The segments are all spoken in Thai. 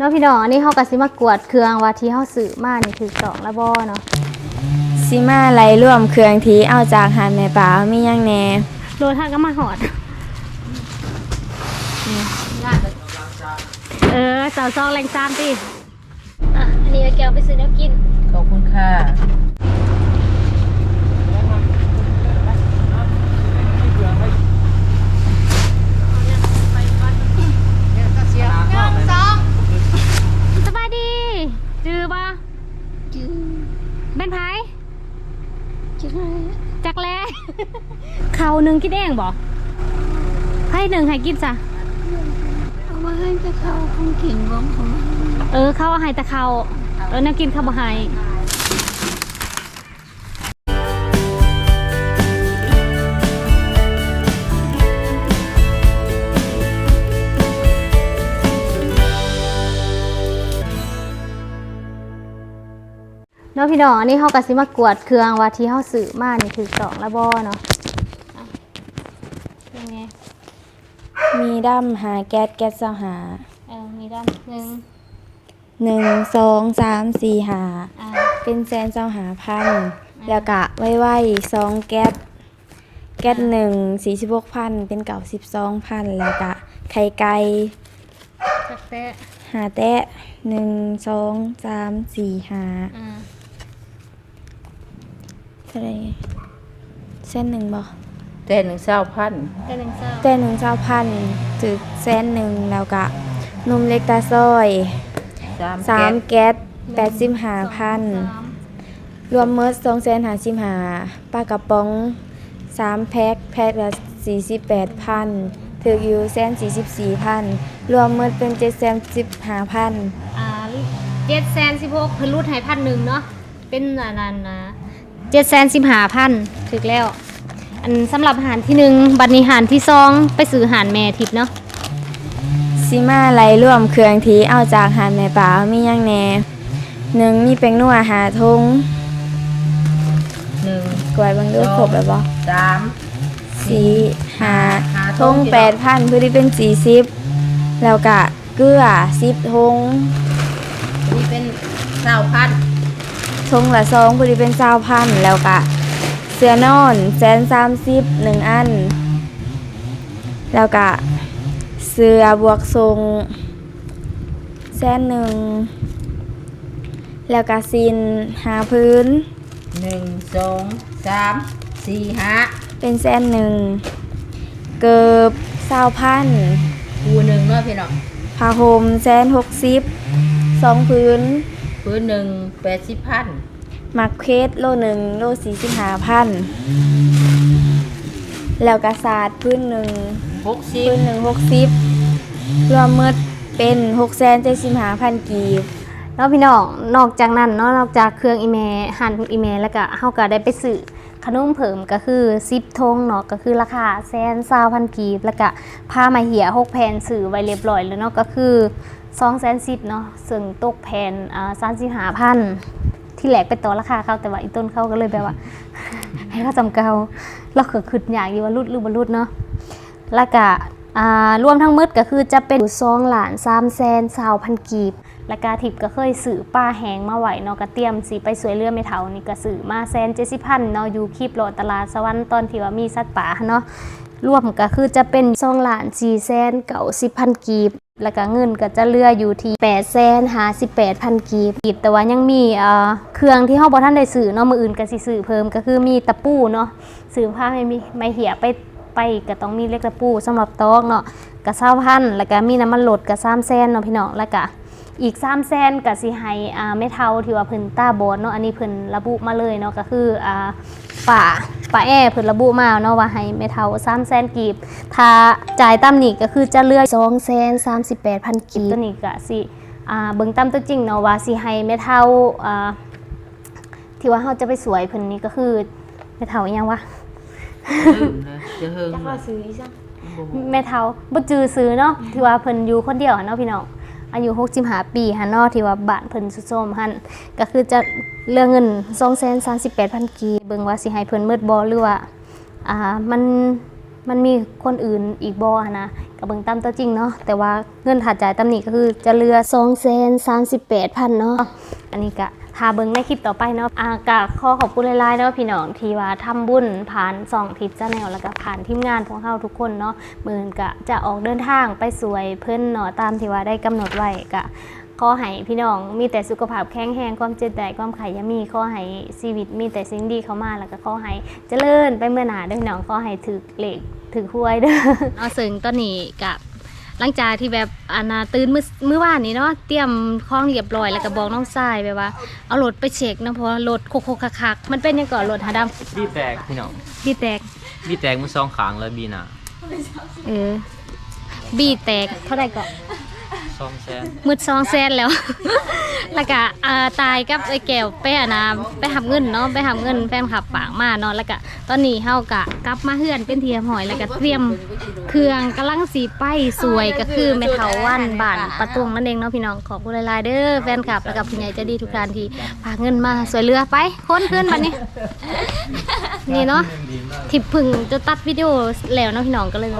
เนาะพี่น้องอันนี้เขาก็สิมากวดเครื่องว่าที่เขาซื้อมานี่คือสองละบ่เนาะซิมาไหลร่วมเครื่องที่เอาจากหาดแม่ป่ามีหยังแหน่โลท่าก็มาหอดนี่เออสาวซองแรงซามติอะอันนี้แกวไปซื้อแล้วกิน ขอบคุณค่ะสบายดี จือปะจือเป็นไผ จักแลเขาหนึ่งกินเองบอกให้หนึ่งให้กินจ้ะเอามาให้แต่เขาคงกินบ่ของมันเออเขาเอาให้แต่เขาเออแนวกินเขาบ่ให้ นาะพี่น้องอันนี้เขาก็สิมากวดเครื่องว่าที่เขาซื้อมานี่คือสองละบ่เนาะอะเป็นไงมีดั้มหาแก๊สแก๊สเซาหาเออมีด้านหนึ่งหนึ่งสองสามสี่หา อ่าเป็นแสนเซาหาพันแล้วกะไว้ไว้สองแก๊สแก๊สหนึ่งสี่สิบหกพันเป็นเก่าสิบสองพันแล้วกะไข่ไก่จักแตะหาแตะหนึ่งสองสามสี่หา อ่า เท่าไหรเส้นหนึ่งบ่แต่หนึ่งเศร้าพันได้หนึ่งเศร้าแต่หนึ่งเจ้าพันถึกแสนหนึ่งแล้วกะนมเล็กตาซ้อยสามสามแก๊สแปดสิบหาพันสามรวมเมิร์สองแสนหาสิบหาปลากระป๋องสามแพ็คแพ็คละสี่สิบแปดพันถึกอยู่แสนสี่สิบสี่พันรวมเมิร์เป็นเจ็ดแสนสิบหาพันอ่าเจ็ดแสนสิบหกเพิ่นรูดให้พันหนึ่งเนาะเป็นอันนั้นนะ เจ็ดแสนสิบห้าพันถึกแล้ว อันสำหรับอาหารที่หนึ่งบัตรนิหารที่สองไปซื้ออาหารแม่ทิพย์เนาะซิมาไหลร่วมเครื่องที่เอาจากหาดแม่ป่ามีหยังแหน่หนึ่งมีเป็นนัวหาทงหนึ่งกวยเบังดูครบแบบบ่สาม สี่หาหาทงแปดพันเพื่อที่เป็นสี่สิบแล้วก็เกลือสิบทงนี่เป็นเศร้าพัน ทงละสองเพื่อที่เป็นเจ้าพันแล้วก็เสื้อนอนแสนสามสิบหนึ่งอัน แล้วก็เสื้อบวกทรงแสนหนึ่งแล้วก็ซินหาพื้น หนึ่งสองสามสี่ห้าเป็นแสนหนึ่งเกิบเศร้าพันคูหนึ่งเนาะพี่น้องผ้าห่มแสนหกสิบสองพื้น พื้นหนึ่งแปดสิบพันมักเพชรโลหนึ่งโลสี่สิบห้าพันแล้วกระสาดพื้นหนึ่งหกสิบพื้นหนึ่งหกสิบรวมเมดเป็นหกแสนเจ็ดสิบห้าพันกีบแล้วพี่น้องนอกจากนั้นเนาะนอกจากเครื่องอีเมลหันอีเมลแล้วก็เฮาก็ได้ไปซื้อขนมเผิมก็คือซิปทงเนาะก็คือราคาแสนซาวพันกีบแล้วก็ผ้ามาเหี่ยหกแผ่นซื้อไว้เรียบร้อยแล้วเนาะก็คือ สองแสนสิบเนาะซึ่งตกแผ่นอ่าสามสิบห้าพันที่แหลกไปต่อราคาเขาแต่ว่าอีต้นเขาก็เลยแบบว่า ให้เขาจำเก่าเราเก็คิดอย่ากอยู่ว่ารุดหรือบรุดเนาะแล้วก็อ่ารวมทั้งหมดก็คือจะเป็นซองหลาน3แสนสาวพันกีบแล้วก็ทิพย์ก็เคยสื่อป้าแหงมาไหวเนาะก็เตรียมสีไปสวยเรือไม่เท่านี่ก็สื่อมาแสนเจสิพันเนาะอยู่คลิปโลตลาดสวรรค์ตอนที่ว่ามีสัตว์ป่าเนาะรวมก็คือจะเป็นซองหลาน4แสนเก่าสิพันกีบ แล้วก็เงินก็จะเลืออยู่ที่8แสนหา18พันกีบแต่ว่ายังมีเครื่องที่เฮาบ่ทันได้ซื้อเนาะมืออื่นก็สิซื้อเพิ่มก็คือมีตะปูเนาะซื้อผ้าไม่มีไม่เหี่ยไปไปก็ต้องมีเล็กตะปูสำหรับตอกเนาะกะเศร้าพันแล้วก็มีน้ำมันหลดกะซ้ำแซนเนาะพี่น้องแล้วก็อีกซ้ำแซนกะสิให้อ่าไม่เท่าที่ว่าเพิ่นตาบอดเนาะอันนี้เพิ่นระบุมาเลยเนาะก็คืออ่า ป่าป่าแอเพิ่นระบุมาเนาะว่าให้ไม่เท่าซ้ำแซนกีบ ถ้าจ่ายตามนี้ก็คือจะเหลือ2แสน38พันกีบตัวนี้ก็สิอ่าเบิ่งตามตัวจริงเนาะว่าสิให้ไม่เท่าอ่าที่ว่าเฮาจะไปสวยเพิ่นนี่ก็คือไม่เท่าอิหยังวะลืมเลยจะเฮิงเลยบ่ฮู้แม่เฒ่าบ่จือซื้อเนาะที่ว่าเพิ่นอยู่คนเดียวหันเนาะพี่น้อง อายุ65ปีหันนาะที่ว่าบ้านเพิ่นสุดโทรมหันก็คือจะเรื่องเงิน238,000กีเบิ่งว่าสิให้เพิ่นเมิดบ่หรือว่าอ่ามันมันมีคนอื่นอีกบ่อะนะกับเบิงตามตัวจริงเนาะแต่ว่าเงินถัดจ่ายตำนี้ก็คือจะเรือสองแสนสามสิบแปดพันเนาะอันนี้ก็ ทาเบิ่งในคลิปต่อไปเนาะอากะขอขอบคุณหลายๆเนาะพี่น้องที่ว่าทำบุญผ่านสองทิปจ้าแนวแล้วก็ผ่านทีมงานของเฮาทุกคนเนาะมือนกะจะออกเดินทางไปสวยเพิ่นเนาะตามที่ว่าได้กำหนดไว้กะขอให้พี่น้องมีแต่สุขภาพแข็งแรงความเจ็บแต่ความข่อยามีขอให้ชีวิตมีแต่สิ่งดีเข้ามาแล้วก็ขอให้เจริญไปเมื่อหนาด้อพี่น้องขอให้ถือเหล็กถือหวยเด้อเอาสึงตอนนี้กับ หลังจากที่แบบอานาตื่นมื้อมื้อวานนี้เนาะเตรียมของเรียบร้อยแล้วก็บอกน้องทรายไปว่าเอารถไปเช็คเนาะเพราะว่ารถโคกๆคักๆมันเป็นยังก่อนรถหาดำบี้แตกพี่น้องบีแตกบี้แตกมือสองขางเลยบีหน่ะเออบีแตกเท่าไหร่ก่อน สองแสนมืดซองแซนแล้ว แล้วก็อ่าตายกับไอ้แก้วไปอะนะไปหับเงินเนาะไปหับเงินแฟนขับปากมาเนาะแล้วก็ตอนนี้เฮากะกลับมาเฮือนเป็นเทียมหอยแล้วก็เตรียมเครื่องกำลังสีไปสวยก็คือแม่เฒ่าวันบานประตวงนั่นเองเนาะพี่น้องขอบคุณหลายๆเด้อแฟนคลับแล้วก็ผู้ใหญ่ใจดีทุกท่านที่ฝากเงินมาสวยเรือไปค้นขึ้นบัดนี้ นี่เนาะทิพพึ่งจะตัดวิดีโอแล้วเนาะพี่น้องก็เลย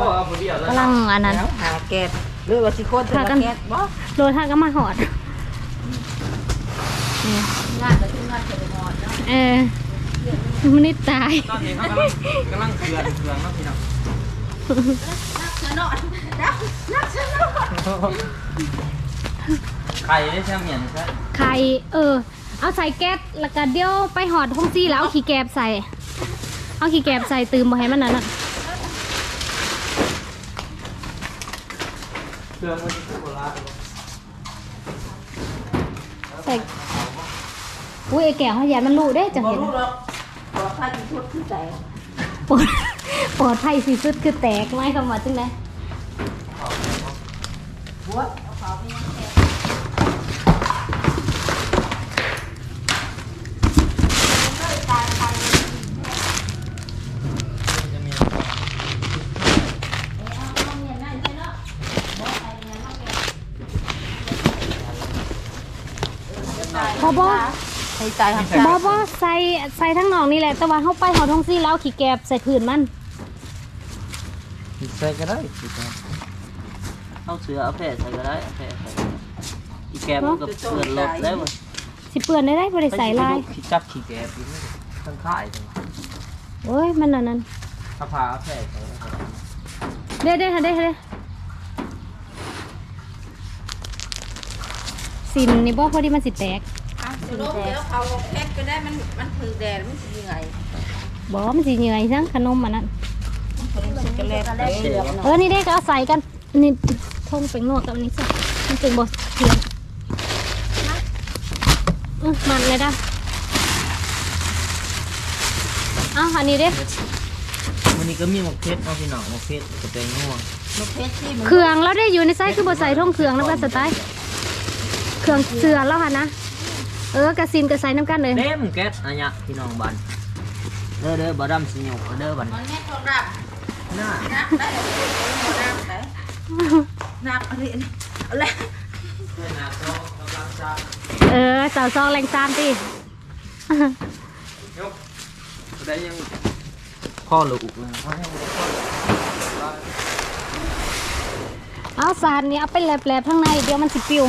กำลังอันนั้น หาแกด หรือว่าสิโคตรหากันแกดบ่โรท่าก็มาหอดนี่งานก็คืองานเสร็จหมดเนาะเออมันนี่ตายตอนนี้เขากำลังกำลังเคลื่อนเคลื่อนเนาะพี่น้องเสนอนนักนักเสนอนไข่ได้ใช่เหมียนใช่ใครเออ เอาใส่แก๊สแล้วก็เดี๋ยวไปหอดห้องซี่แล้วเอาขี้แกบใส่ เอาขี้แกบใส่ตืมมาให้มันนั่นน่ะ เครื่องมันคือโบราณใส่อุ้ยไอ้แก้วเขาอย่ามันรู้ได้จังบ่เห็นรู้หรอกขอพาจิชุดขึ้นใจปลอดปลอดภัยสิสุดคือแตกไม่คำว่าจังได หัวเอาเขาไปยังแกด จะมี บอบอให้ใจหักบอบอใส่ใส่ทั้งนองนี่แหละแต่ว่าเขาไปหอดห้องซี่แล้วเอาขี้แกบใส่ผืนมันใส่ก็ได้เอาเสือเอาแพร่ใส่ก็ได้เอาแพร่ใส่อีแกมันก็เปิดรถแล้วมันสิเปื่อนได้ได้บริใส่ลายขี้จับขี้แกกินทั้งค่ายเลยโอ้ยมันอันนั้นถ้าพาเอาแพร่ใส่เด้เด้เด้เด้สินนี่บ่พอดีมันสิแตก อะสิลงเดี๋ยวเขาแพ็คก็ได้มันมันถือแดดมันสิยังไงบ่มันสิเหนื่อยซังขนมมันนั่นคนนี้สิกระแลกเหลืองเออนี่เด้ก็เอาใส่กันนี่ทงเป็นนวดกับอันนี้สิมันเป็นบ่เทียมอื้อมันเลยด้ะอ้าวอันนี้เด้วันนี้ก็มีหมกเพชรเอาพี่น้องหมกเพชรกับแตงนัวมันเพชรที่มันเครื่องแล้วได้อยู่ในไส้คือบ่ใส่ท่งเครื่องนะว่าสไตล์เครื่องเสือแล้วค่ะนะ เออกระสินกระใส่น้ำกันเลยเด้มแก๊สอันเนี้ยพี่น้องบันเด้อเด้อบ่ดำสิหยกเด้อบันมันแม่ทองดับหน้านับได้นับได้นับอะไรอะไรเออสาวซองแรงซามติได้ยังข้อหรืออุกเลยข้อยังไม่ข้อเอาสารนี้เอาไปแลบๆข้างในเดี๋ยวมันสิปิว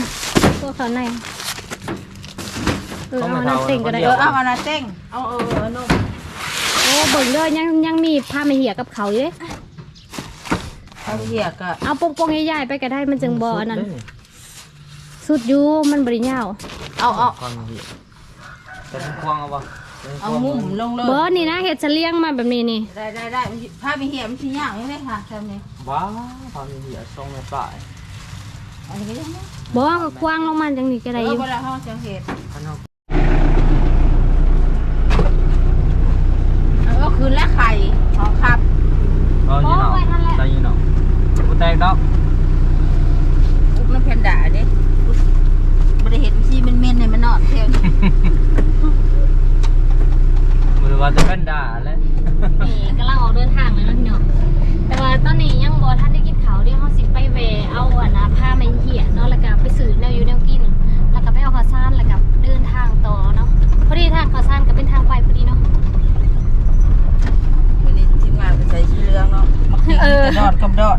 ตัวข้างใน เออเอาอันนั้นเต็งก็ได้เออเอามานาเต้งเอาเออเออนุ่มโอ้เบิ่งเลยยังยังมีผ้าไม่เหี่ยกับเขาอยู่เด้เอาเหี้ยก็เอาโป่งๆใหญ่ๆไปก็ได้มันจึงบ่อันนั้น สุดอยู่มันบริยาวเอาเอาความเหี้ยเป็นควงเอาปะเอามุมลงเลยบ่นี่นะเฮ็ดเฉลียงมาแบบนี้นี่ได้ได้ได้มันสิผ้ามีเหี้ยมันสิย่างนี่เลยค่ะทำนี่ว้าวความเหี้ยทรงในป่ายอันนี้ก็ยังไม่บ่ก็กว้างลงมาจังนี้ก็ได้เอออยู่เวลาเขาจะเห็ด ข้างนอกแล้วก็คือและไข่ของครับ ก็ยี่หนอใส่ยี่หนอกูแตกดอกอุ๊บน้ำเพนด่าเด้อุ๊บไม่ได้เห็นซีมันเมนๆเนี่ยมันนอนเที่ยวนี่มือว่าจะเป็นด่าแล้วนี่กำลังออกเดินทางเลยเนาะพี่น้องแต่ว่าตอนนี้ยังบ่ทันได้กินข้าวเดี๋ยวเฮาสิไปแวะเอาอันนะผ้าไม่เหี่ยเนาะแล้วก็ไปซื้อแนวอยู่แนวกินแล้วก็ไปเอาข้าวสารแล้วก็เดินทางต่อเนาะพอดีทางข้าวสารก็เป็นทางไปพอดีเนาะ วันนี้ที่งานเป็นใจชี้เรื่องเนาะมักติเออ ดอดกับดอด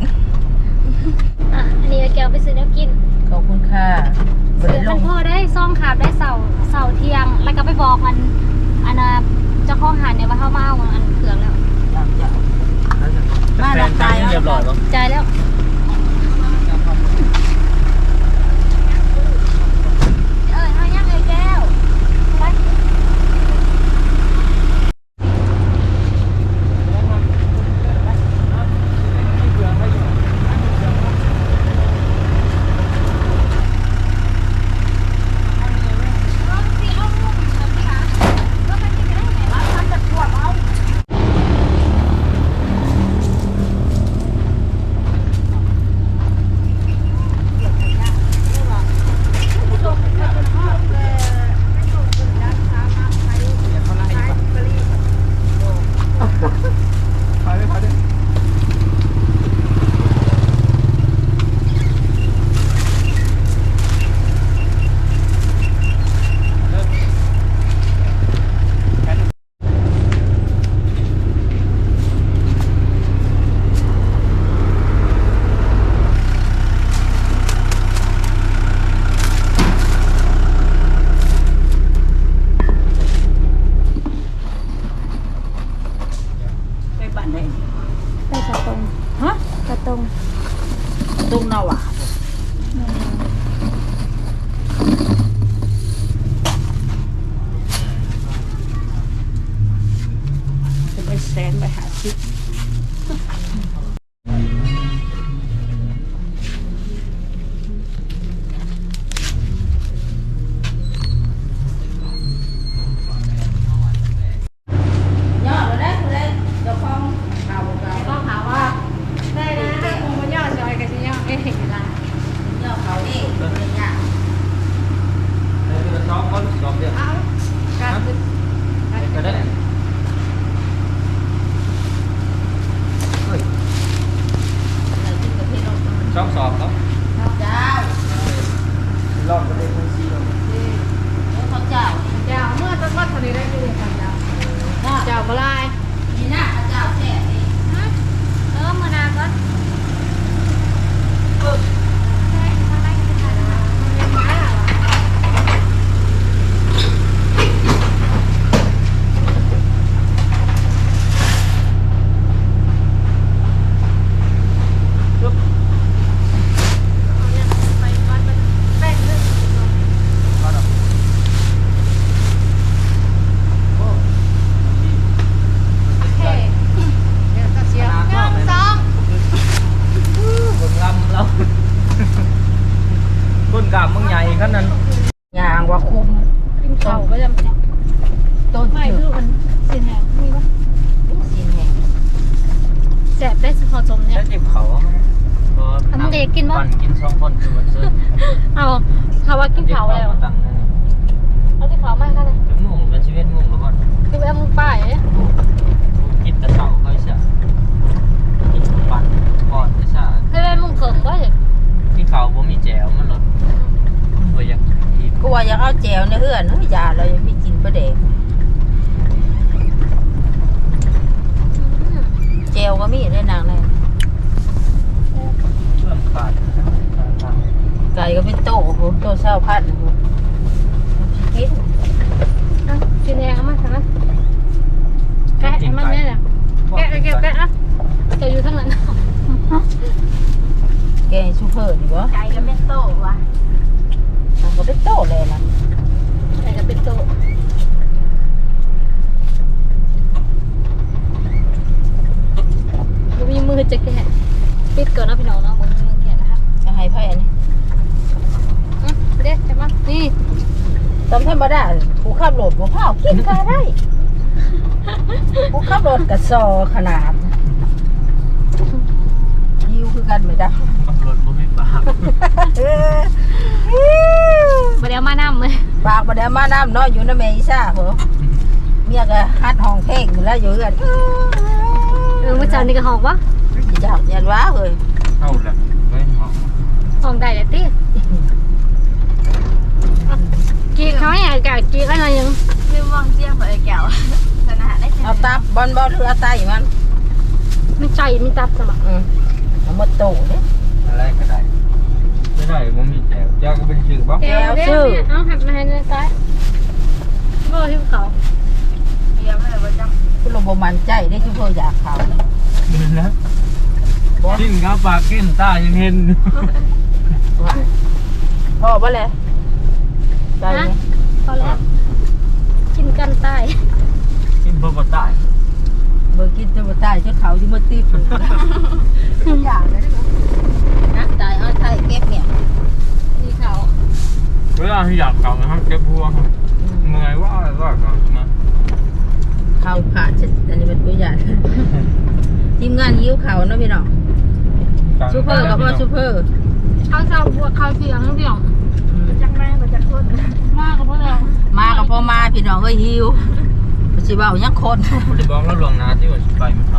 อะ อันนี้แกวไปซื้อแน้ำกินขอบคุณค่ะบริซื้อลมันงพ่อได้ซ่องขาบได้เสาเสาเทียง แล้วก็ไปบอกมัน อันน่ะเจ้าของหันเนี่ยว่าเข้ามาอาอันเผื่อกแล้วมาหลังตาเรียบร้อยป่ะจ่าแล้ว เอาแจวในเฮือนเฮ้ยยาเรายังไม่กินประเด็กแจวก็มีได้นางเลยเรื่องขาดไก่ก็เป็นโตโอ้โหโตเศร้าพันโอ้โหกินเอากินแหงเอามาทางนั้นแกะให้มันเนี่ยนะแกะแกะแกะอะจะอยู่ทางนั้นแกงซูเปอร์ดีวะใจก็เป็นโตว่ะมันก็เป็นโตเลยนะ ใจก็เป็นโตบ่มีมือจะแกะปิดก่อนนะพี่น้องเนาะบ่มีมือแกะนะคะจะให้ไพ่อันนี้อืมเด็ดใช่ปะนี่ตำธรรมดาผู้ขับรถผู้เผาคิดก็ได้ ผู้ขับรถกระซอขนาดยิวคือกันไหมจ๊ะขับรถบ่มีปาก เออ บ่ได้เอามานำเลย ปากบ่ได้มาน้ำเนาะอยู่ในเมอีซ่าเหรอเมียก็ฮัดห้องเพลงอยู่แล้วอยู่กันเออมื้อเช้านี่ก็ห้องวะอยากยันว้าเฮ้ยเอาละเว้ยหอมห้องได้แหละติกีเขาให้อากาศกีก็หน่อยหนึงคือมองเจียงเผยแก้วสนะได้เอาตับบอลบอลหรือเอาไตมันไม่ใจไม่ตับสมัครอืมเอาหมดโตเด้อะไรก็ได้ ไม่ได้บ่มีแจวแจวก็เป็นชื่อบ่แก้วเด้อเนี่ยเอาหักมาให้ในซ้ายโบหิวเขาเบียร์ไม่ได้ว่าจังคุณลมบ่มั่นใจได้ชุบเพิ่อยากเขานะเดินนะกินครับปากกินตายังเห็นพ่อบ่เลยใจไหมพอแล้วกินกันใต้กินเพื่อตายเบอร์กินจะบ่ตายจนเขาที่มืดตีบอยากเลยนะตายเอา ไทยเก็บเนี่ยมีเขาเวลาที่อยากเก่านะครับเก็บพวงเมื่อยว่าอะไรก็ก่อนนะเขาผ่าจะอันนี้เป็นตัวอย่างทีมงานยิ้วเขาเนาะพี่น้องซูเปอร์กับพ่อซูเปอร์เขาเศร้าบวกเขาเสียงเดียวจักแม่กับจักคนมากกับพวกเรามากับพ่อมาพี่น้องเอ้ยหิวสิเว้ายังคนผมจะบอกแล้วลวงนาที่ว่าไปมันท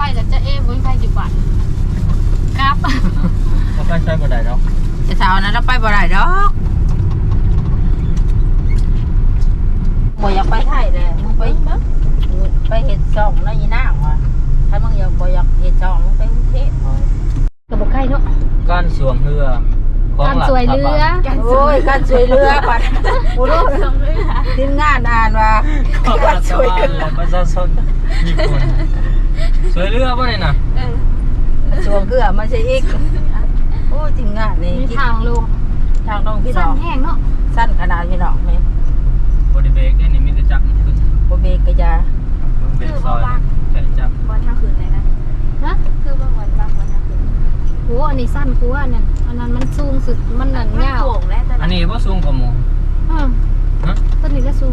ไปแต่จะเอ๊ะวุ้ยไปอยู่บ้านครับำเขาไปใช้บ่ได้แล้วจะสาวนั้นเราไปบ่ได้ดอกบ่อยากไปไทยเลยมึงไปไปเห็ดซองเนาะยีนางว่ะถ้ามึงอยากบ่อยากเห็ดซองมึงไปกรุงเทพกับบอกใกล้เนาะการสวมเรือของการหลักสวยเรือ โอ้ยการช่วยเรือปัดกูรู้ทีมงานอ่านว่าของรัฐบาลและประชาชนญี่ปุ่น สวยเรือป่ะเนี่ยนะสวงเกลือมันใช่อีก โอ้ยทีมงานนี่มีทางลงทางต้องพี่สั้น้นองแห้งเนาะสั้นขนาดพี่น้องนี่บริเบรกเนี่ยนี่มีแต่จักรขึ้นบ่เบรกก็จะเบรกซอยแค่จักรวันทั้งคืนเลยนะฮะคือว่าวันบางวันทั้งคืนโหอันนี้สั้นกูว่าอันนั้นอันนั้นมันสูงสุดมันหนังมันยาวโป่งแล้วแต่อันนี้ว่าสูงกว่าหมูอืมฮะ ต้นนี้ก็สูง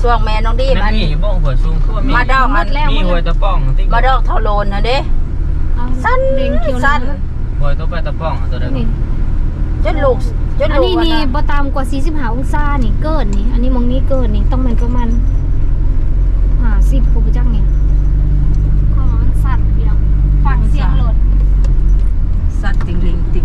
สวงแม่น้องดีมนั่อันนมีบ้องหัวสูงคือว่ามีมาดอกอันแล้วมีหัวตะป้องที่มาดอกเท่าโลนนะเด้เอาสั้นเด้งเขียวสั้นหัวตะไปตะป้องตัวเดียวนี่จนลูกจนอันลูกนี้นี่บ่ตามกว่า45องศานี่เกินนี่ อันนี้มองนี้เกินนี่ต้องเป็นประมาณ50กูบ่จักนี่ขอมันสั่นพี่น้องฟังเสียงรถสัตว์ติงลิงติ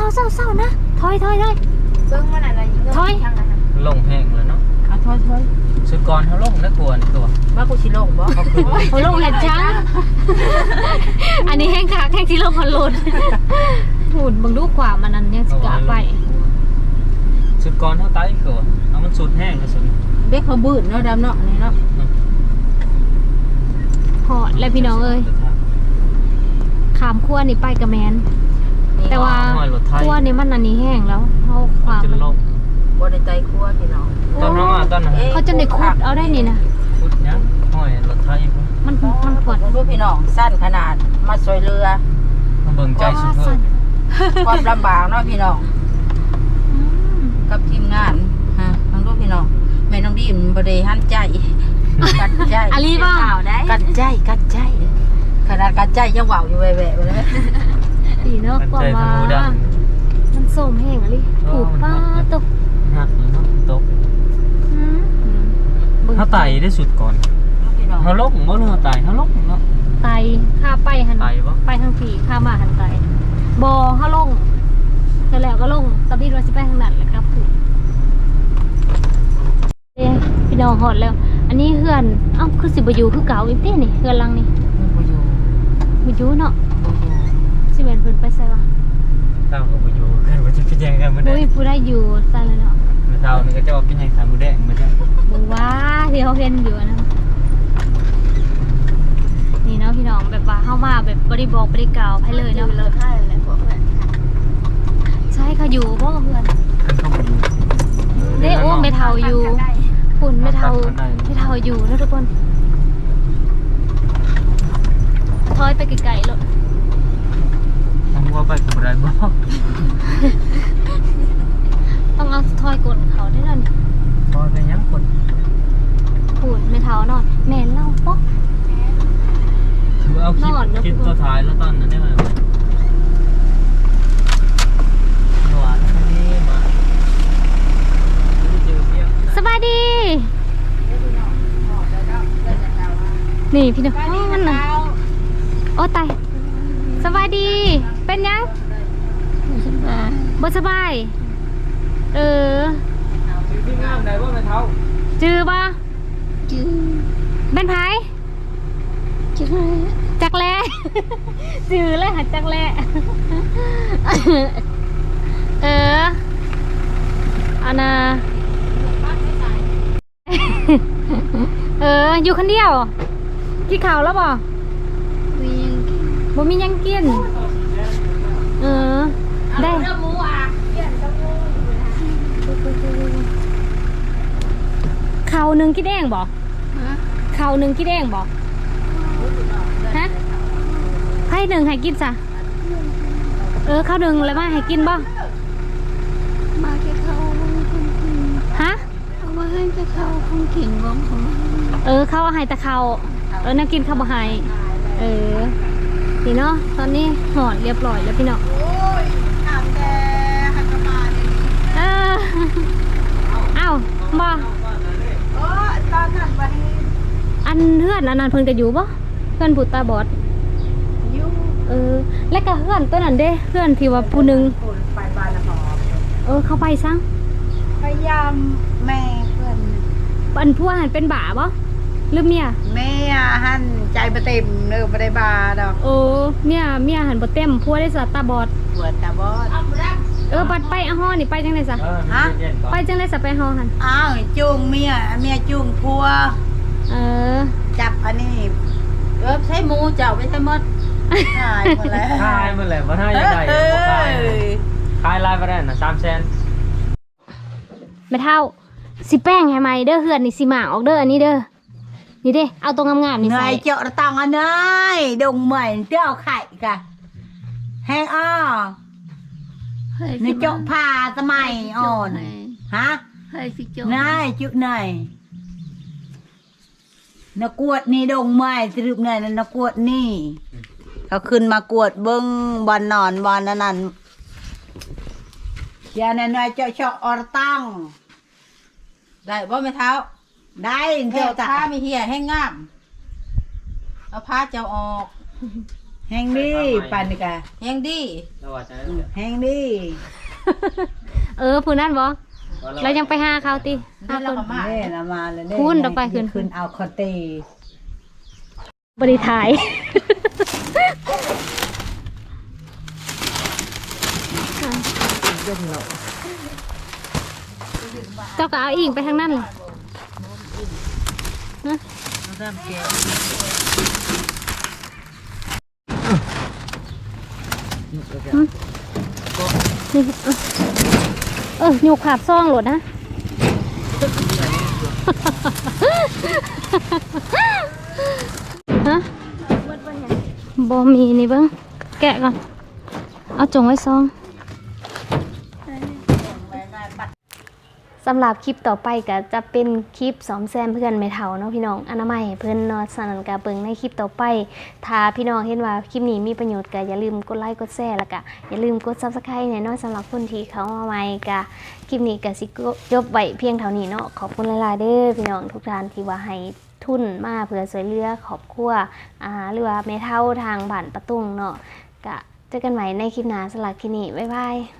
รอเศร้าเศร้าเศร้านะถอยถอยถอย เบิ้งมันอะไรยิงถอย ทางนั้นลงแห้งเลยเนาะเอาถอยถอยสุกรเขาลงนะกลัวนี่ตัวว่ากูสิลงบ่เขาคือโอ้ลงเห็ดช้างอันนี้แห้งคักแห้งที่ลงคนลุดหุ่นบังดูความมันนั้นยังสิกะไปสุกรเขาไตคือเอามันสุดแห้งเลยสุดเด็กเขาบื้นเนาะดำเนาะนี่เนาะหอดและพี่น้องเอ้ยขามขั้วนี่ไปกับแมนนี่ แต่ว่าหอยรถไทยขั้วนี่มันอันนี้แห้งแล้วเขาความจะมันลงบ่ได้ใจครัวพี่น้องตอนนั้นมาตอนนั้นเขาจะในคุดเอาได้นี่นะพุดยังหอยรถไทยพุ่นมันมันปวดมันดูพี่น้องสั้นขนาดมาซอยเรือมาเบิ่งใจสุดเพิ่สั่มนความลำบากเนาะพี่น้องอืมกับทีมงานฮะต้องดูพี่น้องแม่น้องดีมบ่ได้หันใจกัดใจอาลีบ้าข่าวได้กัดใจกัดใจขนาดกัดใจยังเว้าอยู่แหวะๆไปเลย ดีเนาะมันกว่าใจว่าทะลุดังมันส้มแห้งอะไรถูกป้าตกหักเลยเนาะตกอืมบิ่งเขาไต่ได้สุดก่อนพี่น้องเขาลงบ่เรือไต่เขาลงเนาะไตข้าไปหันไต่บ่ไปทางผีข้ามมาหันไกบอเขาลงเสร็จแล้วก็ลงตะบิดว่าสิไปทางนั้นแล้วก็ผูกเอ้พี่น้องหอดแล้ว อันนี้เฮือนเอ้าคือสิบอยู่คือเก่าอีกเต้นี่เฮือนหลังนี่บ่อยู่บ่อยู่เนาะบ่ อยู่สิเป็นเพิ่นไปใส่วะเท่ากับไปอยู่กันว่าจะเป็นยังไงมันได้บ่มีผู้ได้อยู่ใส่เลยเนาะเท่านี่ก็จะว่าเป็นยังไงมือแดงมันจะบ่ว่าที่เขาเห็นอยู่นะนี่เนาะพี่น้องแบบว่าเข้ามาแบบบ่ได้บอกบ่ได้กล่าวให้เลยเนาะเลยค่ายอะไรพวกเพื่อนใช่เขาอยู่บ่กับเพื่อนขึ้นเข้ามาอยู่เด้โอ้ไม่เท่าอยู่คุณไม่เท่าไม่เท่าอยู่นะทุกคนถอยไปไกลๆรถ ทำว่าไปกับไรบ้างต้องเอาถอยกดเขาได้แล้วนี่พอไปยังคนคุณไม่เท่าหน่อยแม่นเล่าป๊อก คือเอาคลิปนอนนะ คลิปตัวท้ายแล้วตอนนั้นได้ไหมหวานคนนี้มาไม่ได้เจอเพียงสบายดี นี่พี่น้องมันน่ะโอ้ตายสบายดี เป็นยังสบายบ่สบาย เออซื้อที่งามไหนว่าไม่เท่าจือบ่จื้อเป็นไผจื้อจักแล จือเลยค่ะจักแล เอออันน่ะเออ อยู่คนเดียวกินข้าวแล้วบ่มียังกินบ่มีหยังกิน เออ ได้ข้าวหนึ่งกินเองบ่ฮะข้าวหนึ่งกินเองบ่ฮะให้หนึ่งให้กินซะเออข้าวหนึ่งแล้วมาให้กินบ่มาแค่เขาของกินฮะเอามาให้แต่เขาของกินบ้างของมันเออเขาเอาให้แต่เขาเออน่ากินข้าวบ่ให้เออ นี่เนาะตอนนี้หอดเรียบร้อยแล้วพี่เนาะเออเอ้าบ่อันเพื่อนอันนั้นเพิ่นก็อยู่บ่เพื่อนผู้ตาบอดยุ่งเออ แล้วก็เพื่อนตัวนั้นเด้เพื่อนที่ว่าผู้หนึงไปบ้านละพอเออ เข้าไปซังพยายามแม่เพิ่นอันผู้หันเป็นบ่าบ่ หรือเมียแม่หันใจบ่เต็มเด้อบ่ได้บาดอกโอ้เมียเมียหันบ่เต็มผัวได้สตาบอดปวดตาบอดเออบัดไปเอาฮ้อนี่ไปจังได๋ซะเออฮะเย็นๆก่อนไปจังได๋ซะไปฮ้อหันอ้าวจูงเมียเมียจูงพัวเออจับอันนี้เออใช้หมูเจ้าไปซะหมดหายหมดแล้วขายมันแหละว่าถ้าอยากได้เอยังบ่ขายอขายลายไปได้น่ะสามแสนแม่เฒ่าสิแป้งให้ใหม่เด้อเฮือนนี่สิหมางออกเด้ออันนี้เด้อ นี่เด้เอาตรงงามๆนี่เงใส่ยเจาะตังอันนี้ดงเหมือนเจ้าไข่กะแห้งอ้อให้ในเจาะผ่าสมัยอ่อนฮะให้สิเจาะนายจุดไหนนกวดนี่ดงไม้สรุปไหนนั่นนกวดนี่เขาขึ้นมากวดเบิ้งบอ ลนอนบอลนั่นนั่นอย่าในน้อยเจ้าเจาะออรตั้งได้บ่แม่เท้าได้เจ้าเจ้าตาผ้ามีเหียให้งาม เอาผ้าเจ้าออก แห้งดีปันนี่กะยังดีแล้วว่าจะแห้งดีเออผู้นั้นบ่แล้วยังไปหาเขาติหานั่นคเรานก็มาเด้ละมาเลยเด้คุณต่อไปขึ้นขึ้นเอาคอเตบ่ได้ถ่ายเจ้าก็เอาอิงไปทางนั้นเลย นะนี่เออเออหยูขาบซ่องโหลดนะฮะบมีนี่เบิ้งแกะก่อน เอาจงไว้ซองำหรับคลิปต่อไปก็จะเป็นคลิปสอมแซมเพื่อนไม่เท่าเนาะพี่น้องอนามัยให้เพื่อนนอสนันกาเบิงในคลิปต่อไป ถ้าพี่น้องเห็นว่าคลิปนี้มีประโยชน์ก็อย่าลืมกดไลค์กดแชร์แล้วก็อย่าลืมกดซับสไครต์แน่นอสำหรับคนที่เขามาใหม่ก็คลิปนี้ก็สิจบไว้เพียงเท่านี้เนาะขอบคุณหลายๆเด้อพี่น้องทุกท่านที่ว่าให้ทุนมาเพื่อช่วยเหลือครอบครัวอ่าหรือว่าแม่เฒ่าทางบ้านประตุงเนาะก็เจอกันใหม่ในคลิปหน้าสำหรับคลิปนี้บ๊ายบาย